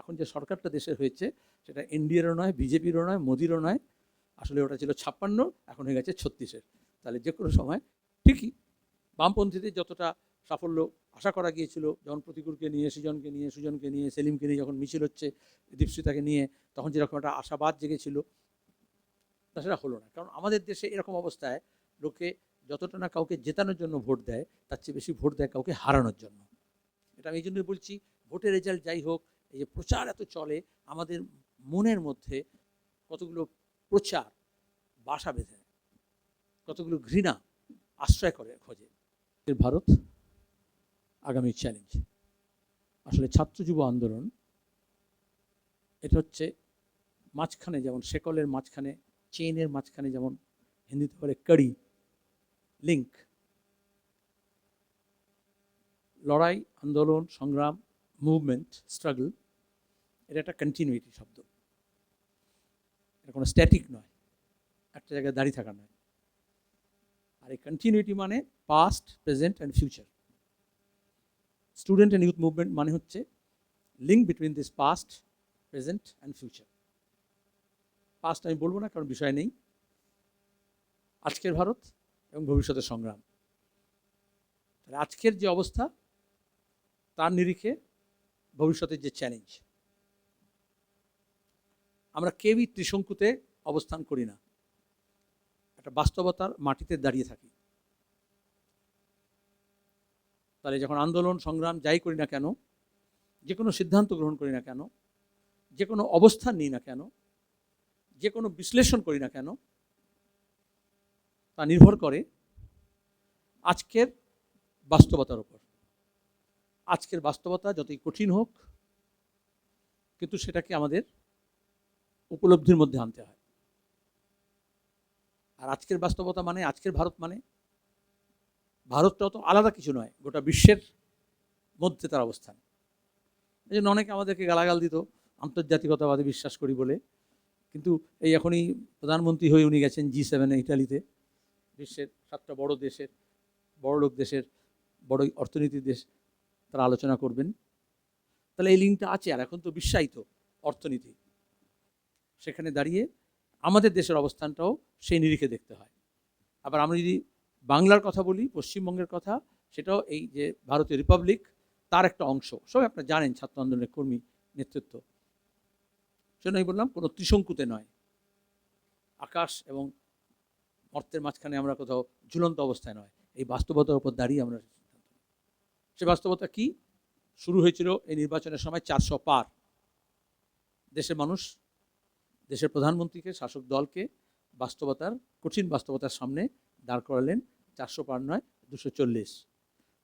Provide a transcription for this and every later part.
এখন যে সরকারটা দেশের হয়েছে, সেটা এনডিএরও নয়, বিজেপিরও নয়, মোদিরও নয়, আসলে ওটা ছিল ছাপ্পান্ন, এখন হয়ে গেছে ছত্রিশের। তাহলে যে কোনো সময় ঠিকই বামপন্থীদের যতটা সাফল্য আশা করা গিয়েছিল, যখন প্রতিকূলকে নিয়ে, সৃজনকে নিয়ে, সুজনকে নিয়ে, সেলিমকে নিয়ে যখন মিছিল হচ্ছে দীপশিতাকে নিয়ে, তখন যেরকম একটা আশাবাদ জেগেছিল তা সেটা হলো না। কারণ আমাদের দেশে এরকম অবস্থায় লোকে যতটা না কাউকে জেতানোর জন্য ভোট দেয়, তার চেয়ে বেশি ভোট দেয় কাউকে হারানোর জন্য। এটা আমি এই জন্যই বলছি, ভোটের রেজাল্ট যাই হোক এই যে প্রচার এত চলে, আমাদের মনের মধ্যে কতগুলো প্রচার বাসা বেঁধে, কতগুলো ঘৃণা আশ্রয় করে খোঁজে। ভারত আগামী চ্যালেঞ্জ আসলে ছাত্র যুব আন্দোলন, এটা হচ্ছে মাঝখানে যেমন শেকলের মাঝখানে, চেইনের মাঝখানে যেমন হিন্দিতে বলে কড়ি লিঙ্ক লড়াই, আন্দোলন, সংগ্রাম মুভমেন্ট স্ট্রাগল এটা একটা কন্টিনিউটি শব্দ। এটা কোনো স্ট্যাটিক নয়, একটা জায়গায় দাঁড়িয়ে থাকা নয়। আর এই কন্টিনিউটি মানে past present and future student and youth movement মানে হচ্ছে link between this past present and future past আমি বলব না, কারণ বিষয় নেই। আজকের ভারত এবং ভবিষ্যতের সংগ্রাম। আজকের যে অবস্থা, তার নিরিখে ভবিষ্যতের যে চ্যালেঞ্জ আমরা কেউই ত্রিশঙ্কুতে অবস্থান করি না। একটা বাস্তবতার মাটিতে দাঁড়িয়ে থাকি। তাহলে যখন আন্দোলন, সংগ্রাম যাই করি না কেন যে কোনো সিদ্ধান্ত গ্রহণ করি না কেন যে কোনো অবস্থান নিই না কেন যে কোনো বিশ্লেষণ করি না কেন, তা নির্ভর করে আজকের বাস্তবতার উপর। আজকের বাস্তবতা যতই কঠিন হোক, কিন্তু সেটাকে আমাদের উপলব্ধির মধ্যে আনতে হয়। আর আজকের বাস্তবতা মানে আজকের ভারত মানে ভারতটাও তো আলাদা কিছু নয়, গোটা বিশ্বের মধ্যে তার অবস্থান। এই জন্য অনেকে আমাদেরকে গালাগাল দিত, আন্তর্জাতিকতাবাদে বিশ্বাস করি বলে। কিন্তু এই এখনই প্রধানমন্ত্রী হয়ে উনি গেছেন জি সেভেনে ইটালিতে। বিশ্বের সাতটা বড় দেশের, বড় লোক দেশের, বড় অর্থনীতির দেশ, তারা আলোচনা করবেন। তাহলে এই লিঙ্কটা আছে, আর এখন তো বিশ্বায়িত অর্থনীতি। সেখানে দাঁড়িয়ে আমাদের দেশের অবস্থানটাও সেই নিরিখে দেখতে হয়। আবার আমরা যদি বাংলার কথা বলি, পশ্চিমবঙ্গের কথা, সেটাও এই যে ভারতীয় রিপাবলিক, তার একটা অংশ। সবাই আপনারা জানেন ছাত্র আন্দোলনের কর্মী নেতৃত্ব। সেজন্য আমি বললাম, কোনো ত্রিশঙ্কুতে নয়। আকাশ এবং মর্তের মাঝখানে আমরা কোথাও ঝুলন্ত অবস্থায় নয়। এই বাস্তবতার উপর দাঁড়িয়ে আমরা সে বাস্তবতা কি? শুরু হয়েছিল এই নির্বাচনের সময় চারশো পার। দেশের মানুষ দেশের প্রধানমন্ত্রীকে শাসক দলকে বাস্তবতার, কঠিন বাস্তবতার সামনে দাঁড় করালেন চারশো পার নয়, দুশো চল্লিশ।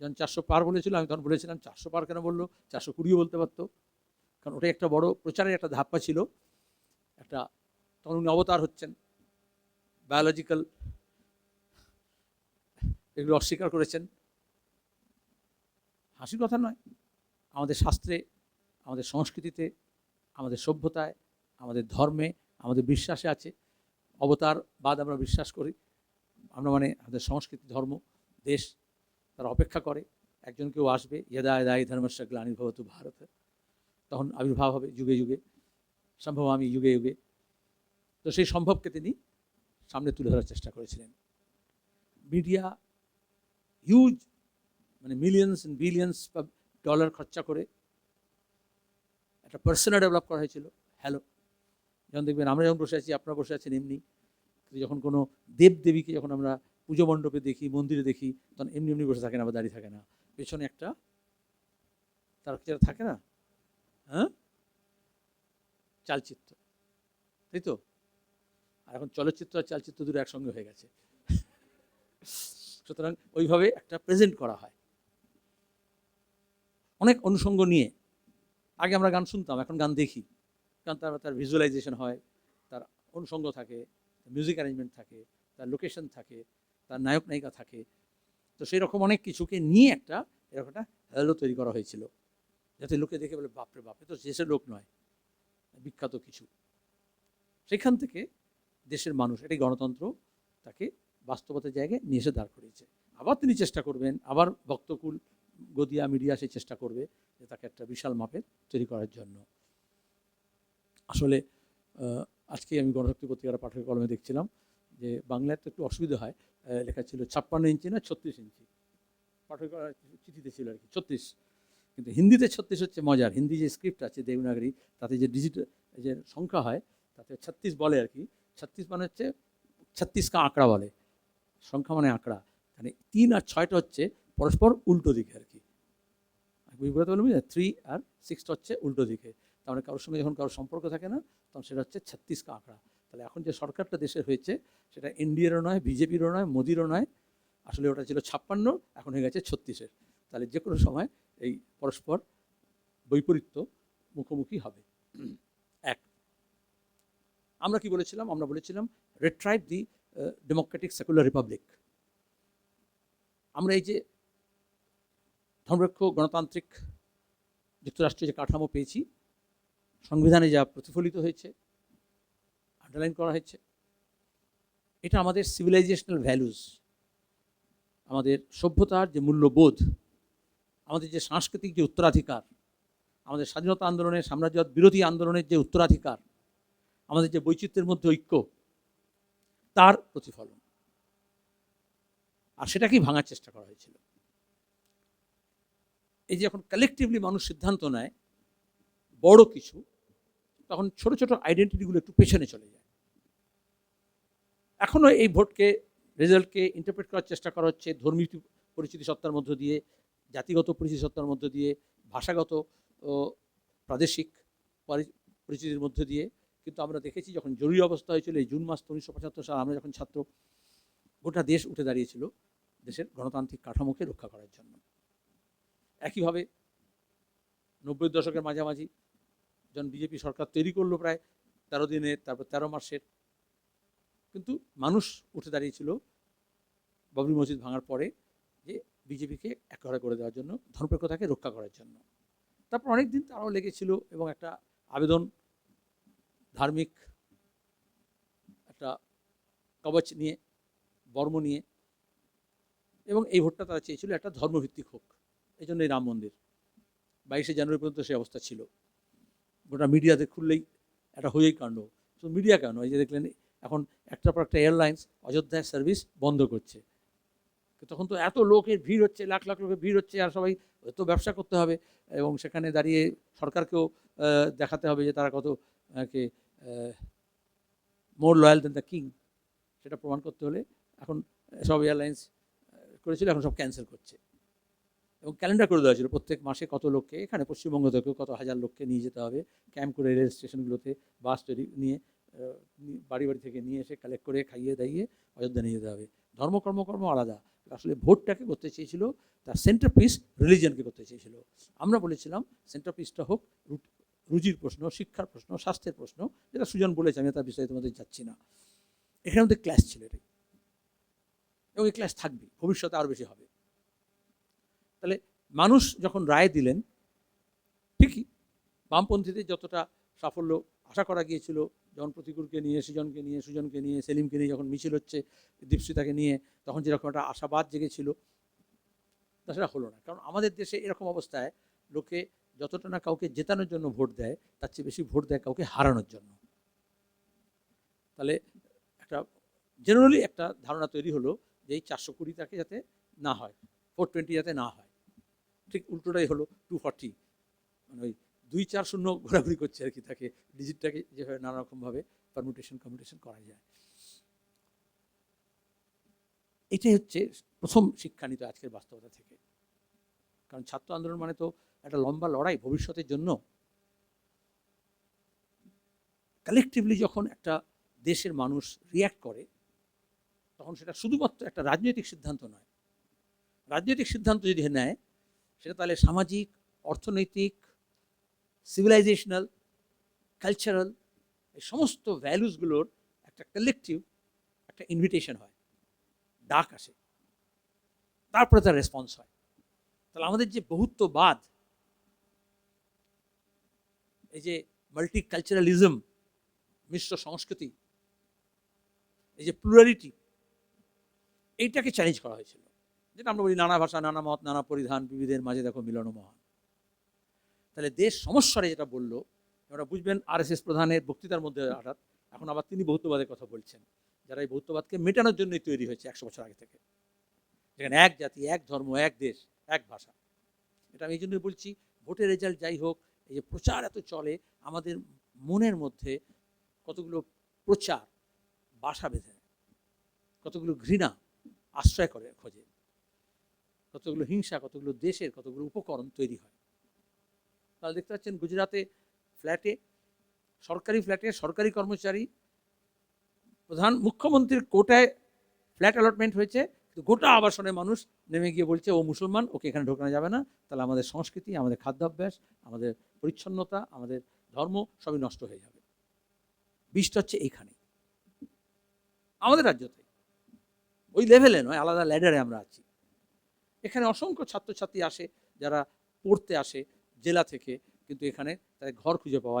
যখন চারশো পার বলেছিল, আমি তখন বলেছিলাম, চারশো পার কেন বলল? চারশো কুড়িও বলতে পারতো। কারণ ওটাই একটা বড় প্রচারের একটা ধাপ্পা ছিল। একটা তখন উনি অবতার হচ্ছেন। বায়োলজিক্যাল এগুলো অস্বীকার করেছেন। হাসির কথা নয়। আমাদের শাস্ত্রে, আমাদের সংস্কৃতিতে, আমাদের সভ্যতায় আমাদের ধর্মে, আমাদের বিশ্বাসে আছে। অবতার বাদ আমরা বিশ্বাস করি। আমরা মানে আমাদের সংস্কৃতি, ধর্ম, দেশ তারা অপেক্ষা করে। একজন কেউ আসবে, ইয়দা দায়ী ধর্মস্য গ্লানির্ভবতু ভারত। তখন আবির্ভাব হবে যুগে যুগে। সম্ভব আমি যুগে যুগে। তো সেই সম্ভবকে তিনি সামনে তুলে ধরার চেষ্টা করেছিলেন। মিডিয়া হিউজ মানে মিলিয়ন্স অ্যান্ড বিলিয়ন্স ডলার খরচা করে একটা পার্সোনা ডেভেলপ করা হয়েছিল। হ্যালো যখন দেখবেন আমরা যখন বসে আছি, আপনারা বসে আছেন এমনি। যখন কোনো দেব দেবীকে যখন আমরা পুজো মণ্ডপে দেখি, মন্দিরে দেখি, তখন এমনি এমনি বসে থাকে না বা দাঁড়িয়ে থাকে না। পেছনে একটা তার যেটা থাকে না? হ্যাঁ? চালচিত্র। তাই তো? আর এখন চলচ্চিত্র আর চালচিত্র দুটো একসঙ্গে হয়ে গেছে। সুতরাং ওইভাবে একটা প্রেজেন্ট করা হয়। অনেক অনুষঙ্গ নিয়ে। আগে আমরা গান শুনতাম, এখন গান দেখি। কারণ তার তার ভিজুয়ালাইজেশন হয়, তার অনুষঙ্গ থাকে মিউজিক অ্যারেঞ্জমেন্ট থাকে, তার লোকেশন থাকে, তার নায়ক নায়িকা থাকে। তো সেই রকম অনেক কিছুকে নিয়ে একটা এরকম একটা হ্যালো তৈরি করা হয়েছিল। যাতে লোকে দেখে বলে, বাপরে বাপরে তো দেশের লোক নয়। বিখ্যাত কিছু। সেখান থেকে দেশের মানুষ এটাই গণতন্ত্র তাকে বাস্তবতার জায়গায় নিয়ে এসে দাঁড় করিয়েছে। আবার তিনি চেষ্টা করবেন, আবার ভক্তকুল গদিয়া মিডিয়া সে চেষ্টা করবে যে তাকে একটা বিশাল মাপের তৈরি করার জন্য। আসলে আজকে আমি গণশক্তি পত্রিকার পাঠকের কলমে দেখছিলাম যে বাংলায় তো একটু অসুবিধা হয়। লেখা ছিল ছাপ্পান্ন ইঞ্চি না ছত্রিশ ইঞ্চি। পাঠক চিঠিতে ছিল আর কি, ছত্রিশ। কিন্তু হিন্দিতে ছত্রিশ হচ্ছে মজার। হিন্দি যে স্ক্রিপ্ট আছে দেবনাগরী, তাতে যে ডিজিটাল যে সংখ্যা হয়, তাতে ছত্রিশ বলে আর কি। ছত্রিশ মানে হচ্ছে ছত্রিশ কা আঁকড়া বলে। সংখ্যা মানে আঁকড়া। মানে তিন আর ছয়টা হচ্ছে পরস্পর উল্টো দিকে আর কি। বুঝতে পারলাম থ্রি আর সিক্সটা হচ্ছে উল্টো দিকে। তার মানে কারোর সঙ্গে যখন কারোর সম্পর্ক থাকে না, তখন সেটা হচ্ছে ছত্রিশ কা আঁকড়া তাহলে এখন যে সরকারটা দেশের হয়েছে, সেটা এনডিএরও নয়, বিজেপিরও নয়, মোদিরও নয়, আসলে ওটা ছিল ছাপ্পান্ন, এখন হয়ে গেছে ছত্রিশের তাহলে যে কোনো সময় এই পরস্পর বৈপরীত্য মুখোমুখি হবে। এক, আমরা কি বলেছিলাম? আমরা বলেছিলাম retrieve the democratic secular republic আমরা এই যে ধর্মরক্ষ গণতান্ত্রিক যুক্তরাষ্ট্রের যে কাঠামো পেয়েছি সংবিধানে যা প্রতিফলিত হয়েছে আন্ডারলাইন করা হয়েছে, এটা আমাদের সিভিলাইজেশনাল ভ্যালুস আমাদের সভ্যতার যে মূল্যবোধ, আমাদের যে সাংস্কৃতিক যে উত্তরাধিকার, আমাদের স্বাধীনতা আন্দোলনের, সাম্রাজ্যবাদ বিরোধী আন্দোলনের যে উত্তরাধিকার, আমাদের যে বৈচিত্র্যের মধ্যে ঐক্য, তার প্রতিফলন। আর সেটাকেই ভাঙার চেষ্টা করা হয়েছিল। এই যে এখন কালেকটিভলি মানুষ সিদ্ধান্ত নেয়, বড় কিছু তখন ছোট ছোট আইডেন্টিটিগুলো একটু পেছনে চলে যায়। এখনও এই ভোটকে, রেজাল্টকে ইন্টারপ্রেট করার চেষ্টা করা হচ্ছে, ধর্মীয় পরিচিতি সত্তার মধ্য দিয়ে, জাতিগত পরিচিতি সত্তার মধ্য দিয়ে, ভাষাগত প্রাদেশিক পরি- পরিচিতির মধ্য দিয়ে। কিন্তু আমরা দেখেছি যখন জরুরি অবস্থা হয়েছিল, এই জুন মাস উনিশশো পঁচাত্তর সাল আমরা যখন ছাত্র, গোটা দেশ উঠে দাঁড়িয়েছিল, দেশের গণতান্ত্রিক কাঠামোকে রক্ষা করার জন্য। একইভাবে নব্বই দশকের মাঝামাঝি যখন বিজেপি সরকার তৈরি করল প্রায় তেরো দিনের তারপর তেরো মাসের কিন্তু মানুষ উঠে দাঁড়িয়েছিল বাবরি মসজিদ ভাঙার পরে যে বিজেপিকে একঘরে করে দেওয়ার জন্য ধর্মপ্রেক্ষতাকে রক্ষা করার জন্য। তারপর অনেক দিন তারাও লেগেছিল এবং একটা আবেদন, ধার্মিক একটা কবচ নিয়ে, বর্ম নিয়ে, এবং এই ভোটটা তারা চেয়েছিল একটা ধর্মভিত্তিক হোক। এই জন্য এই রাম মন্দির। বাইশে জানুয়ারি পর্যন্ত সেই অবস্থা ছিল। গোটা মিডিয়াতে খুললেই একটা হয়েই কাণ্ড। তো মিডিয়া কেন? এই যে দেখলেন, এখন একটার পর একটা এয়ারলাইন্স অযোধ্যায় সার্ভিস বন্ধ করছে। তখন তো এত লোকের ভিড় হচ্ছে, লাখ লাখ লোকের ভিড় হচ্ছে, আর সবাই তো ব্যবসা করতে হবে এবং সেখানে দাঁড়িয়ে সরকারকেও দেখাতে হবে যে তারা কত কে more loyal than the king সেটা প্রমাণ করতে হলে এখন সব এয়ারলাইন্স করেছিল, এখন সব ক্যান্সেল করছে। এবং ক্যালেন্ডার করে দেওয়া ছিল প্রত্যেক মাসে কত লোককে। এখানে পশ্চিমবঙ্গ থেকে কত হাজার লোককে নিয়ে যেতে হবে। ক্যাম্প করে রেল স্টেশনগুলোতে বাস তৈরি নিয়ে বাড়ি বাড়ি থেকে নিয়ে এসে কালেক্ট করে খাইয়ে দাইয়ে অযোধ্যা নিয়ে যেতে হবে। ধর্ম, কর্মকর্ম আলাদা। আসলে ভোটটাকে করতে চেয়েছিল, তার সেন্টার পিস রিলিজিয়নকে করতে চেয়েছিল। আমরা বলেছিলাম সেন্টার পিসটা হোক রুজির প্রশ্ন, শিক্ষার প্রশ্ন, স্বাস্থ্যের প্রশ্ন, যেটা সুজন বলেছে, আমি তার বিষয়ে তোমাদের যাচ্ছি না। এখানে আমাদের ক্লাস ছিল এটাই। এবং এই ক্লাস থাকবে ভবিষ্যতে আরও বেশি হবে। তাহলে মানুষ যখন রায় দিলেন, ঠিকই বামপন্থীদের যতটা সাফল্য আশা করা গিয়েছিল জন প্রতিকূলকে নিয়ে, সুজনকে নিয়ে সুজনকে নিয়ে, সেলিমকে নিয়ে যখন মিছিল হচ্ছে দীপশিতাকে নিয়ে, তখন যেরকম একটা আশাবাদ জেগেছিল তা সেটা হলো না। কারণ আমাদের দেশে এরকম অবস্থায় লোকে যতটা না কাউকে জেতানোর জন্য ভোট দেয়, তার চেয়ে বেশি ভোট দেয় কাউকে হারানোর জন্য। তাহলে একটা জেনারেলি একটা ধারণা তৈরি হলো যে এই চারশো কুড়িটাকে যাতে না হয় ফোর টোয়েন্টি যাতে না হয়। ঠিক উল্টোটাই হলো টু ফর্টি মানে ওই দুই চার শূন্য ঘোরাঘুরি করছে আর কি তাকে ডিজিটটাকে যেভাবে নানা রকমভাবে পারমুটেশন কমিউটেশন করা যায়। এটাই হচ্ছে প্রথম শিক্ষা নিত আজকের বাস্তবতা থেকে। কারণ ছাত্র আন্দোলন মানে তো একটা লম্বা লড়াই ভবিষ্যতের জন্য। কালেকটিভলি যখন একটা দেশের মানুষ রিয়্যাক্ট করে, তখন সেটা শুধুমাত্র একটা রাজনৈতিক সিদ্ধান্ত নয়। রাজনৈতিক সিদ্ধান্ত যদি নেয় সেটা তাহলে সামাজিক, অর্থনৈতিক সিভিলাইজেশনাল কালচারাল এই সমস্ত ভ্যালুসগুলোর একটা কালেকটিভ একটা ইনভিটেশন হয়। ডাক আসে। তারপরে তার রেসপন্স হয়। তাহলে আমাদের যে বহুত্ববাদ, এই যে মাল্টি কালচারালিজম মিশ্র সংস্কৃতি, এই যে প্লুরালিটি এইটাকে চ্যালেঞ্জ করা হয়েছিল। যেটা আমরা বলি নানা ভাষা, নানা মত, নানা পরিধান, বিবিধের মাঝে দেখো মিলন মহান তাহলে দেশ সমস্যারে যেটা বলল, আপনারা বুঝবেন আরএসএস প্রধানের বক্তৃতার মধ্যে হঠাৎ এখন আবার তিনি বহুত্ববাদের কথা বলছেন, যারা এই বহুত্ববাদকে মেটানোর জন্যই তৈরি হয়েছে একশো বছর আগে থেকে। যেখানে এক জাতি, এক ধর্ম, এক দেশ, এক ভাষা। এটা আমি এই জন্যই বলছি, ভোটের রেজাল্ট যাই হোক, এই যে প্রচার এত চলে, আমাদের মনের মধ্যে কতগুলো প্রচার, বাসা বেঁধে, কতগুলো ঘৃণা, আশ্রয় করে খোঁজে। কতগুলো হিংসা, কতগুলো দেশের, কতগুলো উপকরণ তৈরি হয়। তাহলে দেখতে পাচ্ছেন গুজরাতে ফ্ল্যাটে, সরকারি ফ্ল্যাটে সরকারি কর্মচারী, প্রধান মুখ্যমন্ত্রীর কোটায় ফ্ল্যাট অ্যালটমেন্ট হয়েছে, কিন্তু গোটা আবাসনের মানুষ নেমে গিয়ে বলছে, ও মুসলমান, ওকে এখানে ঢোকানো যাবে না। তাহলে আমাদের সংস্কৃতি, আমাদের খাদ্যাভ্যাস, আমাদের পরিচ্ছন্নতা, আমাদের ধর্ম সবই নষ্ট হয়ে যাবে। বিষটা হচ্ছে এইখানে আমাদের রাজ্যতে। ওই লেভেলে নয়, আলাদা ল্যাডারে আমরা আছি। এখানে অসংখ্য ছাত্রছাত্রী আসে যারা পড়তে আসে জেলা থেকে, কিন্তু এখানে তাদের ঘর খুঁজে পাওয়া